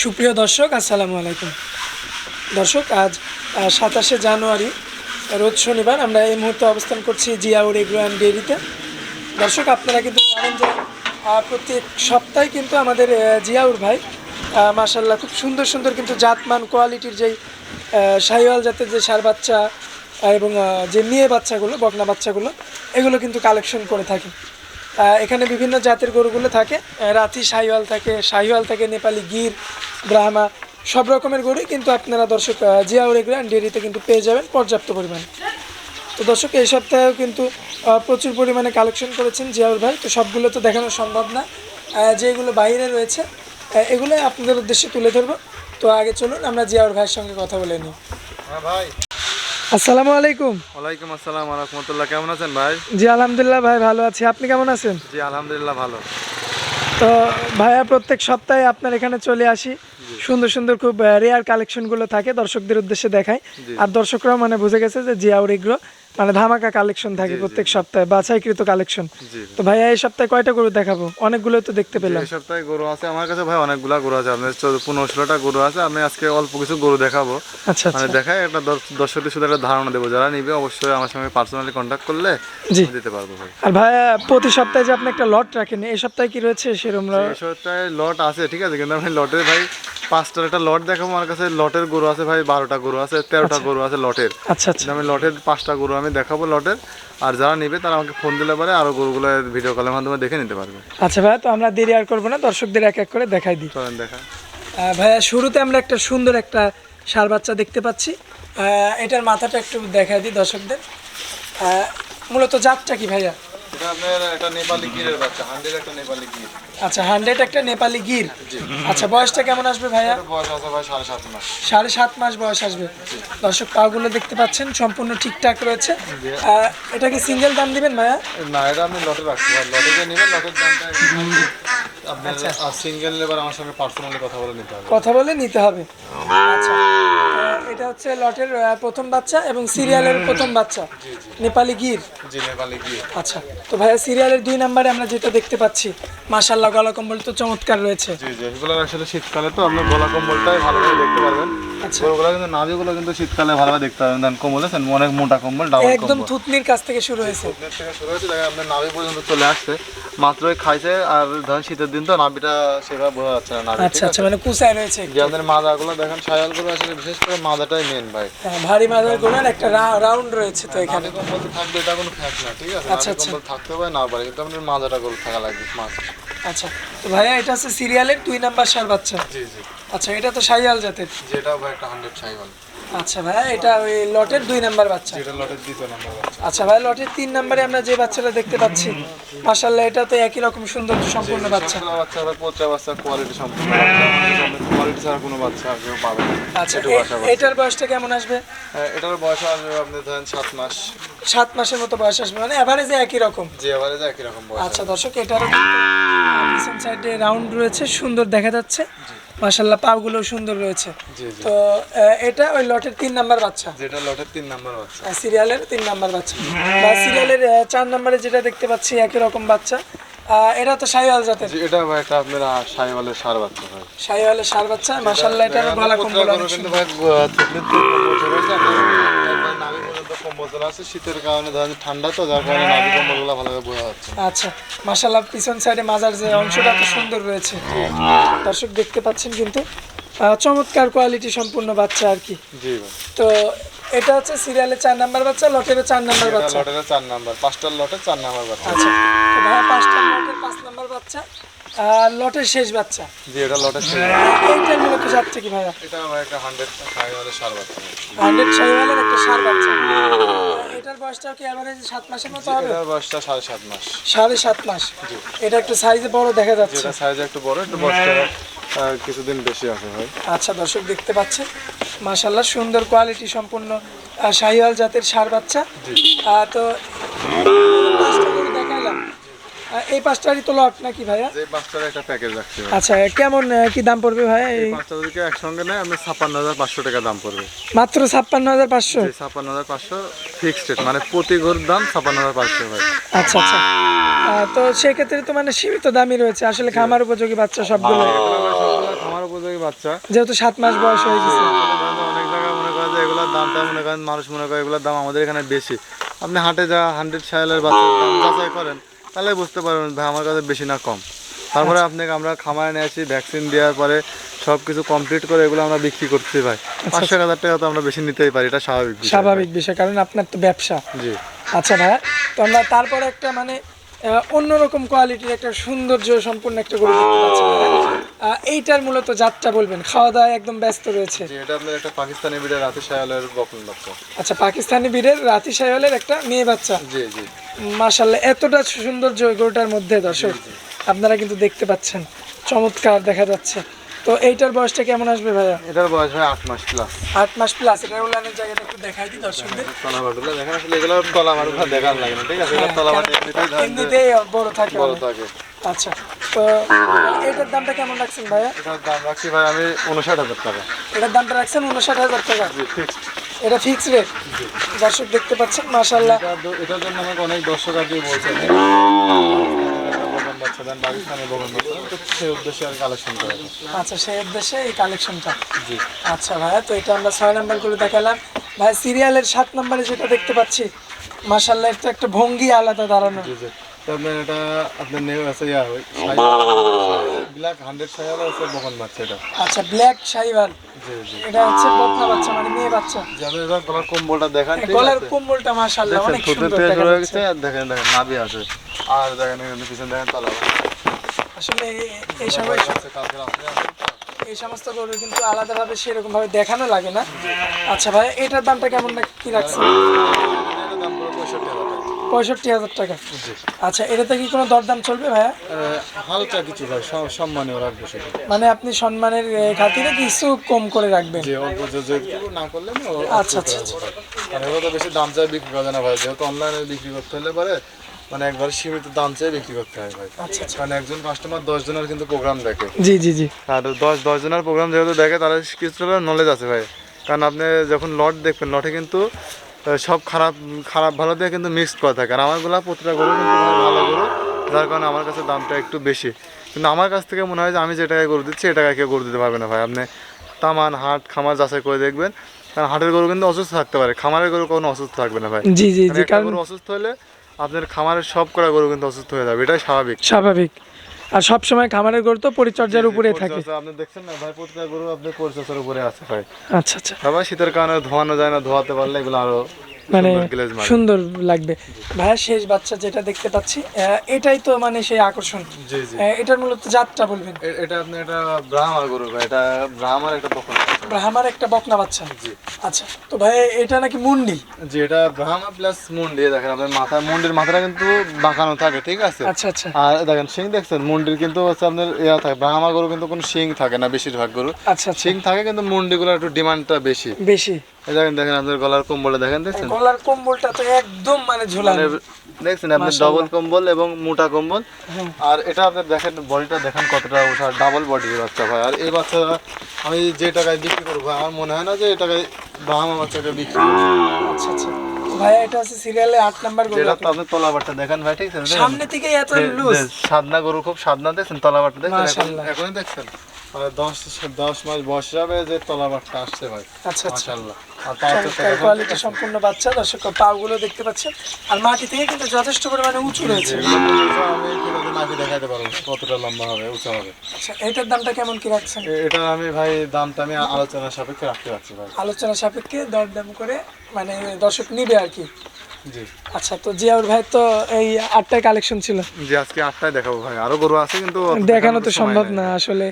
সুপ্রিয় দর্শক, আসসালামু আলাইকুম। দর্শক, আজ সাতাশে জানুয়ারি, রোজ শনিবার আমরা এই মুহূর্তে অবস্থান করছি জিয়াউর এগ্রো অ্যান্ড ডেয়ারিতে দর্শক, আপনারা কিন্তু জানেন যে প্রত্যেক সপ্তাহে কিন্তু আমাদের জিয়াউর ভাই মাসাল্লাহ খুব সুন্দর সুন্দর কিন্তু জাতমান, কোয়ালিটির যেই শাহিওয়াল জাতের যে সার বাচ্চা এবং যে মেয়ে বাচ্চাগুলো, বকনা বাচ্চাগুলো, এগুলো কিন্তু কালেকশন করে থাকি। এখানে বিভিন্ন জাতের গরুগুলো থাকে। রাতি শাহিওয়াল থাকে শাহিওয়াল থাকে নেপালি গির ব্রাহ্মা সব রকমের গরুই কিন্তু আপনারা দর্শক জিয়াউর এগ্রো অ্যান্ড ডেয়ারিতে কিন্তু পেয়ে যাবেন পর্যাপ্ত পরিমাণে। তো দর্শক এই সপ্তাহেও কিন্তু প্রচুর পরিমাণে কালেকশন করেছেন জিয়াউর ভাই। তো সবগুলো তো দেখানো সম্ভব না। যেগুলো বাইরে রয়েছে আহ, এগুলোই আপনাদের উদ্দেশ্যে তুলে ধরবো। তো আগে চলুন আমরা জিয়াউর ভাইয়ের সঙ্গে কথা বলে নিই। হ্যাঁ ভাই। আসসালামু আলাইকুম। ওয়ালাইকুম আসসালাম রাহমাতুল্লাহ। কেমন আছেন ভাই? জি আলহামদুলিল্লাহ ভাই ভালো আছি। আপনি কেমন আছেন? জি আলহামদুলিল্লাহ ভালো। তো ভাইয়া প্রত্যেক সপ্তাহে আপনার এখানে চলে আসি। সুন্দর সুন্দর খুব রেয়ার কালেকশনগুলো থাকে দর্শকদের উদ্দেশ্যে দেখায় আর দর্শকরাও মানে বুঝে গেছে যে জিয়াউর এগ্রো। মানে ধামাকা কালেকশন থাকে প্রত্যেক সপ্তাহে বাছাইকৃত কালেকশন তো ভাইয়া এই সপ্তাহে কয়টা গরু দেখাবো? অনেকগুলো তো দেখতে পেলাম। এই সপ্তাহে গরু আছে। আমার কাছে ভাই অনেকগুলা গরু আছে। আপনার চোদ্দ পনেরো ষোলোটা গরু আছে। আমি আজকে অল্প কিছু গরু দেখাবো। আচ্ছা মানে আচ্ছা। দেখাই একটা দর- দর্শকদের শুধু একটা ধারণা দেবো। যারা নিবে অবশ্যই আমার সঙ্গে পার্সোনালি কন্ট্যাক্ট করলে জি। আমি দিতে পারব ভাই। আর ভাইয়া প্রতি সপ্তাহে যে আপনি একটা লট রাখেন এই সপ্তাহে কি রয়েছে সেরকম এই সপ্তাহে লট আছে ঠিক আছে? কিন্তু আমি লটের ভাই পাঁচটার একটা লট দেখাবো আমার কাছে লটের গরু আছে ভাই বারোটা গরু আছে তেরোটা গরু আছে লটের। আচ্ছা আচ্ছা। আমি লটের পাঁচটা গরু আমি দেখাবো লটের আর যারা নিবে তারা আমাকে ফোন দিলে পারে আরও গরুগুলো ভিডিও কলের মাধ্যমে দেখে নিতে পারবে। আচ্ছা ভাইয়া তো আমরা দেরি আর করব না দর্শকদের এক এক করে দেখাই দিই। চলেন দেখা ভাইয়া শুরুতে আমরা একটা সুন্দর একটা সার বাচ্চা দেখতে পাচ্ছি। এটার মাথাটা একটু দেখাই দিই দর্শকদের। মূলত জাতটা কি ভাইয়া? এটা নেপালি গিরের বাচ্চা হান্ড্রেড একটা নেপালি গির। আচ্ছা হান্ড্রেড একটা নেপালি গির? আচ্ছা বয়সটা কেমন আসবে ভাইয়া? সাড়ে সাত মাস। বয়স আসবে। দর্শক পাগুলো দেখতে পাচ্ছেন সম্পূর্ণ ঠিকঠাক রয়েছে। এটা কি সিঙ্গেল দাম দিবেন ভাইয়া? না এটা আপনি লটে নেবেন লটের দামটা আর সিঙ্গেল আমার সঙ্গে পার্সোনালি কথা বলে নিতে হবে। কথা বলে নিতে হবে। আচ্ছা। এটা হচ্ছে লটের প্রথম বাচ্চা এবং সিরিয়ালের প্রথম বাচ্চা। নেপালি গির। জি নেপালি গির। আচ্ছা তো ভাইয়া সিরিয়ালের দুই নাম্বারে আমরা যেটা দেখতে পাচ্ছি মাশাল্লাহ গলা কম্বল তো চমৎকার রয়েছে। জি জি এগুলো আসলে শীতকালে তো আপনার গলা কম্বলটাই ভালোভাবে দেখতে পারবেন। আচ্ছা। গরুগুলো কিন্তু নাভিগুলো কিন্তু শীতকালে ভালোভাবে দেখতে পারবেন ধান কম্বল অনেক মোটা কম্বল ডাবল একদম থুতনির কাছ থেকে শুরু হয়েছে। আপনার থেকে শুরু হয়েছে দেখেন আপনার নাভি পর্যন্ত চলে আসছে। মাত্রই খাইছে আর ধরেন শীতের দিন তো নাভিটা সেভাবে বোঝা যাচ্ছে না আচ্ছা আচ্ছা মানে কুচায় রয়েছে যে আপনার মাদাগুলো দেখেন সায়ালগুলো আসলে বিশেষ করে মাদাটাই মেন ভাই। হ্যাঁ, ভারী মাদার গোলার একটা রাউন্ড রয়েছে তো এখানে। নাভি কম্বল থাকবে এটা কোনো ফ্যাক্ট না ঠিক আছে? আচ্ছা, আচ্ছা। কম্বল থাকতে পারে না পারে কিন্তু আপনার মাদাটা গোল থাকা লাগবে মাছ। আচ্ছা তো ভাইয়া এটা হচ্ছে সিরিয়ালের দুই নাম্বার সার বাচ্চা। জি জি। আচ্ছা এটা তো সাইয়াল জাতের। যেটা ভাই একটা হান্ড্রেড সাইকেল আচ্ছা ভাইয়া এটা ওই লটের দুই নাম্বার বাচ্চা। যেটা লটের দ্বিতীয় নাম্বার বাচ্চা। আচ্ছা ভাই লটের তিন নাম্বারে আমরা যে বাচ্চাটা দেখতে পাচ্ছি মাশাল্লাহ এটা তো একই রকম সুন্দর সম্পূর্ণ বাচ্চা। বাচ্চা ভাই পোচা বাচ্চা কোয়ালিটি সম্পূর্ণ কোয়ালিটি ছাড়া কোনো বাচ্চা কেউ পাবে না। আচ্ছা। এটার বয়সটা কেমন আসবে? হ্যাঁ, এটার বয়স আসবে আপনি ধরেন সাত মাস। সাত মাসের মতো বয়স আসবে মানে এভারেজে একই রকম। যে এভারেজ একই রকম বয়স আচ্ছা দর্শক এটারও সাইডে রাউন্ড রয়েছে সুন্দর দেখা যাচ্ছে। মাশাল্লাহ পাগুলো সুন্দর রয়েছে। তো এটা ওই লটের তিন নাম্বার বাচ্চা। যেটা লটের তিন নাম্বার বাচ্চা। সিরিয়ালের তিন নাম্বার বাচ্চা। বা সিরিয়ালের চার নাম্বারে যেটা দেখতে পাচ্ছি একই রকম বাচ্চা। এটা তো শাহিওয়াল জাতের। জি, এটা ভাই একটা আপনার সাইওয়ালের সার বাচ্চা ভাই। শাহিওয়ালের সার বাচ্চা মাশাল্লাহ এটা গলা কম্বল অনেক সুন্দর। ভাই কম্বল চলে শীতের কারণে ধরেন ঠান্ডা তো যার কারণে নাভি কম্বলগুলো ভালোভাবে বোঝা যাচ্ছে আচ্ছা মাশাল্লাহ পিছন সাইডে মাজার যে অংশটা তো সুন্দর রয়েছে। দর্শক দেখতে পাচ্ছেন কিন্তু চমৎকার কোয়ালিটি সম্পূর্ণ বাচ্চা আর কি। জি ভাই। তো এটা হচ্ছে সিরিয়ালের চার নাম্বার বাচ্চা লটেরও চার নাম্বার বাচ্চা। লটের চার নাম্বার পাঁচটার লটে চার নাম্বার বাচ্চা। আচ্ছা তো ভাইয়া পাঁচটা লটের পাঁচ নাম্বার বাচ্চা। লটের শেষ বাচ্চা। জি এটা লটের ছিল এইটার মূলত যাচ্ছে কি ভাইয়া এটা ভাই একটা হান্ড্রেড সাইওয়ালের সার বাচ্চা। হান্ড্রেড শাহিওয়ালের একটা সার বাচ্চা। এটার বয়সটা কি অ্যাভারেজ সাত মাসের মতো হবে? এটার বয়সটা সাড়ে সাত মাস। সাড়ে সাত মাস। এটা একটু সাইজে বড় দেখা যাচ্ছে। যেটা সাইজ একটু বড় একটু বয়সটা কিছুদিন বেশি আছে ভাই। আচ্ছা দর্শক দেখতে পাচ্ছেন? মাশাল্লাহ সুন্দর কোয়ালিটি সম্পূর্ণ শাহিওয়াল জাতের সার বাচ্চা। তো দেখাইলাম এই পাঁচটারই তো লট নাকি ভাইয়া? যে পাঁচটার একটা প্যাকেজ রাখছি ভাই। আচ্ছা কেমন কি দাম পড়বে ভাইয়া এই পাঁচটা যদি একসঙ্গে নেয় হাজার পাঁচশো টাকা দাম পড়বে। মাত্র ছাপ্পান্ন হাজার পাঁচশো? এই ছাপ্পান্ন হাজার পাঁচশো ফিক্সড রেট মানে প্রতি গরুর দাম ছাপ্পান্ন হাজার পাঁচশো ভাই। আচ্ছা আচ্ছা। তো সেক্ষেত্রে তো মানে সীমিত দামই রয়েছে। আসলে খামার উপযোগী বাচ্চা সবগুলো। খামার উপযোগী বাচ্চা। যেহেতু সাত মাস বয়স হয়ে গেছে। অনেক জায়গায় মনে করেন যে এগুলোর দামটা মনে করেন মানুষ মনে করে এগুলোর দাম আমাদের এখানে বেশি। আপনি হাটে যা হান্ড্রেড সাইলের বাচ্চা যাচাই করেন তাহলে বুঝতে পারবেন ভাই আমার কাছে বেশি না কম। তারপরে আপনাকে আমরা খামারে নিয়ে আসি ভ্যাকসিন দেওয়ার পরে সব কিছু কমপ্লিট করে এগুলো আমরা বিক্রি করতে ভাই। পাঁচশো হাজার টাকা তো আমরা বেশি নিতেই পারি এটা স্বাভাবিক স্বাভাবিক বিষয় কারণ আপনার তো ব্যবসা। জি। আচ্ছা ভাই তো আমরা তারপরে একটা মানে অন্যরকম কোয়ালিটির একটা সৌন্দর্য সম্পূর্ণ একটা গরু দেখতে পাচ্ছি এইটার মূলত যাত্রা বলবেন। খাওয়া দাওয়া একদম ব্যস্ত রয়েছে। এটা আপনার একটা পাকিস্তানি বিড়ের রাতি সায়ালের বকন বাচ্চা। আচ্ছা পাকিস্তানি বীরের রাতি সাহেলের একটা মেয়ে বাচ্চা। জি জি। মাশাল্লাহ এতটা সৌন্দর্য জয়গোটার গরুটার মধ্যে দর্শক আপনারা কিন্তু দেখতে পাচ্ছেন। চমৎকার দেখা যাচ্ছে। তো এইটার বয়সটা কেমন আসবে ভাইয়া? এটার বয়স হয় আট মাস প্লাস আট মাস প্লাস এটা উলানের জায়গাটা একটু দেখাই দিই দর্শকদের। তলা বাটুলা দেখেন আসলে এগুলো তলা বাটুলা দেখার লাগে না ঠিক আছে? এগুলো তলা বাটু এমনিতেই বড় থাকে বড়। থাকে। আচ্ছা তো এটার দামটা কেমন রাখছেন ভাইয়া? এটার দাম রাখছি ভাই আমি উনষাট হাজার টাকা। এটার দামটা রাখছেন উনষাট হাজার টাকা? এটা ফিক্স রেট দর্শক দেখতে পাচ্ছেন মাশাল্লাহ এটার জন্য আমাকে অনেক দর্শক কি বলছেন। দেন পাকিস্তানের বগন তো সেই উদ্দেশ্যে আর কালেকশন করা আচ্ছা সেই উদ্দেশ্যে এই কালেকশনটা জি। আচ্ছা ভাইয়া তো এটা আমরা ছয় নাম্বার করে দেখালাম। ভাই সিরিয়ালের সাত নম্বরে যেটা দেখতে পাচ্ছি মাশাল্লাহ এটা একটা ভঙ্গি আলাদা দাঁড়ানো জি জি। আপনার এটা আপনার নেওয়া আছে ইয়া ব্ল্যাক হান্ড্রেড আছে বগন বাচ্চা এটা। আচ্ছা ব্ল্যাক এটা হচ্ছে বকনা বাচ্চা মানে মেয়ে বাচ্চা। যাদের এবার গলার কম্বলটা দেখান গলার কম্বলটা দেখছেন অনেক সুন্দর দেখা যাচ্ছে আর দেখেন দেখেন নাভি আছে। আর দেখেন এখানে পিছনে দেখেন তলা আসলে এই- সময়। এই সমস্ত গরু কিন্তু আলাদাভাবে সেরকম ভাবে দেখানো লাগে না। আচ্ছা ভাই এটার দামটা কেমন কি রাখছে এটার দাম পঁয়ষট্টি হাজার পঁয়ষট্টি হাজার টাকা। আচ্ছা এটাতে কি কোনো দরদাম চলবে ভাইয়া? হালকা কিছু ভাই সম- সম্মানীয় রাখব সেটা। মানে আপনি সম্মানের খাতিরে কিছু কম করে রাখবেন? যে অল্প না করলে আচ্ছা, আচ্ছা, এগুলো তো বেশি দাম চাই বিক্রি করে না ভাই। যেহেতু অনলাইনে বিক্রি করতে হলে পারে মানে একবার সীমিত দাম চেয়ে বিক্রি করতে হয় ভাই। কারণ একজন কাস্টমার দশ জনের কিন্তু প্রোগ্রাম দেখে। জি জি জি। আর দশ দশ জনের প্রোগ্রাম যেহেতু দেখে তাহলে কিছুটা নলেজ আছে ভাই। কারণ আপনি যখন লট দেখবেন লটে কিন্তু সব খারাপ খারাপ ভালো দিয়ে কিন্তু মিক্সড করা থাকে। আর আমারগুলো প্রতিটা গরু কিন্তু ভালো গরু যার কারণে আমার কাছে দামটা একটু বেশি। কিন্তু আমার কাছ থেকে মনে হয় যে আমি যে টাকায় গরু দিচ্ছি এ টাকায় কেউ গরু দিতে পারবে না ভাই। আপনি তামান হাট খামার যাচাই করে দেখবেন। কারণ হাটের গরু কিন্তু অসুস্থ থাকতে পারে। খামারের গরু কোনো অসুস্থ থাকবে না ভাই। জি জি জি কারণ গরু অসুস্থ হলে আপনার খামারের সব করা গরু কিন্তু অসুস্থ হয়ে যাবে। এটাই স্বাভাবিক। স্বাভাবিক। আর সব সময় খামারের গরু তো পরিচর্যার উপরে থাকে। আপনি দেখছেন না? ভাই প্রতিটা গরু আপনি পরিচর্যার উপরে আছে ভাই। আচ্ছা আচ্ছা। আবার শীতের কারণে ধোয়ানো যায় না ধোয়াতে পারলে এগুলো আরও মানে সুন্দর লাগবে। ভাইয়া শেষ বাচ্চা যেটা দেখতে পাচ্ছি এটাই তো মানে সেই আকর্ষণ। জি জি। এটার মূলত জাতটা বলবেন। এটা আপনি এটা ব্রাহ্মার গরু ভাই। এটা ব্রাহ্মার একটা বকন ব্রাহ্মার একটা বকনা বাচ্চা। জি। আচ্ছা তো ভাই এটা নাকি মুন্ডি? জি এটা ব্রাহ্মা প্লাস মুন্ডি দেখেন আপনার মাথা মুন্ডির মাথাটা কিন্তু বাঁকানো থাকে ঠিক আছে? আচ্ছা আচ্ছা। আর দেখেন শিং দেখছেন? মুন্ডির কিন্তু হচ্ছে আপনার ইয়া থাকে ব্রাহ্মা গরু কিন্তু কোনো শিং থাকে না বেশিরভাগ গরু আচ্ছা আচ্ছা। শিং থাকে কিন্তু মুন্ডিগুলোর একটু ডিমান্ডটা বেশি। বেশি। দেখেন দেখেন আপনার গলার কম্বলে দেখেন দেখছেন? গলার কম্বলটা তো একদম মানে ঝোলানো। মানে দেখছেন আপনি ডবল কম্বল এবং মোটা কম্বল। হ্যাঁ। আর এটা আপনি দেখেন বডিটা দেখেন কতটা উঠা ডাবল বডির বাচ্চা ভাই। আর এই বাচ্চা আমি যে টাকায় বিক্রি করব। আমার মনে হয় না যে এটাকে দাম আমার চোখে বিক্রি আচ্ছা আচ্ছা। ভাই ভাইয়া এটা হচ্ছে সিরিয়ালে আট নাম্বার গরু যেটা আপনি তলাবারটা দেখেন ভাই ঠিক আছে? দেখেন? সামনে থেকে এত লুজ সাদনা গরু খুব সাদনা দেখছেন তলাবারটা দেখছেন? এখন- দেখছেন? মানে দশ দশ মাস বয়স যে তলাবারটা আসছে ভাই। আচ্ছা আচ্ছা। আর তার কোয়ালিটি সম্পূর্ণ বাচ্চা দর্শক পাগুলো দেখতে পাচ্ছেন। আর মাটি থেকে কিন্তু যথেষ্ট পরিমাণে উঁচু রয়েছে। আমি কীভাবে দেখাতে পারব? কতটা লম্বা হবে উঁচা হবে? আচ্ছা এটার দামটা কেমন কি রাখছেন? এটা আমি ভাই দামটা আমি আলোচনার সাপেক্ষে রাখতে পারছি ভাই। আলোচনা সাপেক্ষে দরদাম করে মানে দর্শক নিবে আর কি। জি। আচ্ছা তো জিয়াউর ভাই তো এই আটটায় কালেকশন ছিল। জি আজকে আটটায় দেখাবো ভাই। আরও গরু আছে কিন্তু দেখানো তো সম্ভব না আসলে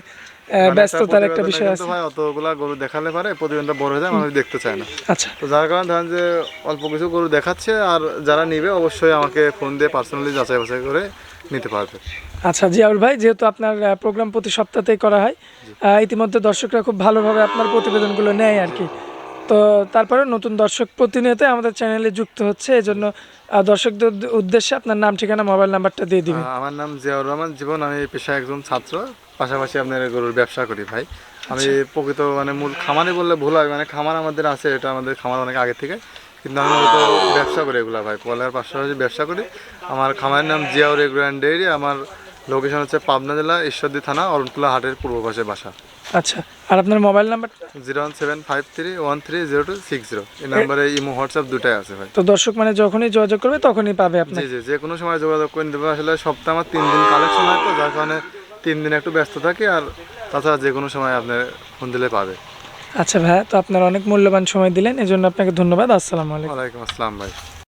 ব্যস্ততার একটা বিষয় আছে। ভাই অতগুলা গরু দেখালে পারে প্রতিবেদনটা বড় হয়ে যায় মানুষ দেখতে চায় না। আচ্ছা। তো যার কারণে ধরেন যে অল্প কিছু গরু দেখাচ্ছে আর যারা নিবে অবশ্যই আমাকে ফোন দিয়ে পার্সোনালি যাচাই বাছাই করে নিতে পারবে। আচ্ছা ভাই যেহেতু আপনার প্রোগ্রাম প্রতি সপ্তাহতেই করা হয় ইতিমধ্যে দর্শকরা খুব ভালোভাবে আপনার প্রতিবেদনগুলো নেয় আর কি। তো তারপরে নতুন দর্শক প্রতিনিয়ত আমাদের চ্যানেলে যুক্ত হচ্ছে এই জন্য দর্শকদের উদ্দেশ্যে আপনার নাম ঠিকানা মোবাইল নাম্বারটা দিয়ে দিবেন। আমার নাম জিয়াউর রহমান জীবন আমি পেশায় একজন ছাত্র। পাশাপাশি আপনার গরুর ব্যবসা করি ভাই। আমি প্রকৃত মানে মূল খামারে বললে ভুল হয় মানে খামার আমাদের আছে এটা আমাদের খামার অনেক আগে থেকে। কিন্তু আমি ব্যবসা করি এগুলা ভাই পলার পাশাপাশি ব্যবসা করি। আমার খামারের নাম জিয়াউর এগ্রো অ্যান্ড ডেয়ারি আমার লোকেশন হচ্ছে পাবনা জেলা ঈশ্বরদী থানা অরণকুলা হাটের পূর্ব পাশে বাসা। আচ্ছা আর আপনার mobile number? Zero one seven five three one three zero two six zero. এই নাম্বারে ইমো হোয়াটসঅ্যাপ দুটাই আছে ভাই। তো দর্শক মানে যখনই যোগাযোগ করবে তখনই পাবে আপনি জি জি যে কোনো সময় যোগাযোগ করে দেবে আসলে সপ্তাহে আমার তিন দিন কালেকশন হয় তো যার কারণে তিন দিন একটু ব্যস্ত থাকি আর তাছাড়া যে কোনো সময় আপনি ফোন দিলে পাবে। আচ্ছা ভাই তো আপনার অনেক মূল্যবান সময় দিলেন এজন্য আপনাকে ধন্যবাদ। আসসালামু আলাইকুম। ওয়ালাইকুম আসসালাম ভাই।